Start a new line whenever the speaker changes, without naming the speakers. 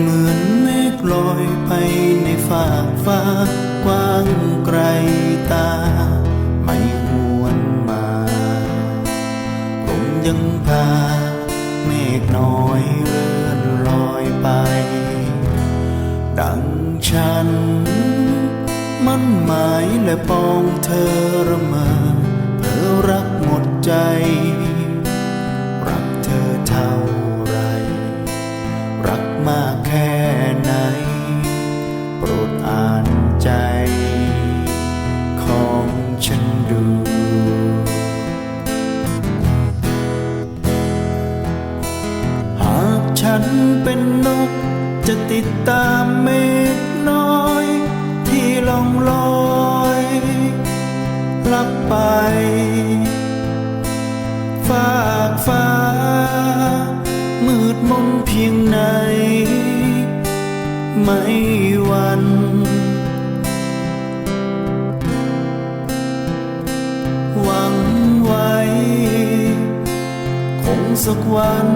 เหมือนเมฆลอยไปในฝากฟ้ากว้างไกลตา ไม่หวนมา ผมยังพา เมฆน้อยเลื่อนลอยไป ดังฉัน มันหมายและปองเธอระเมอ อ่านใจของฉันดูหากฉันเป็นนกจะติดตามเมฆน้อย ที่ล่องลอยลับไป ไม่วันหวังไว้ คงสักวัน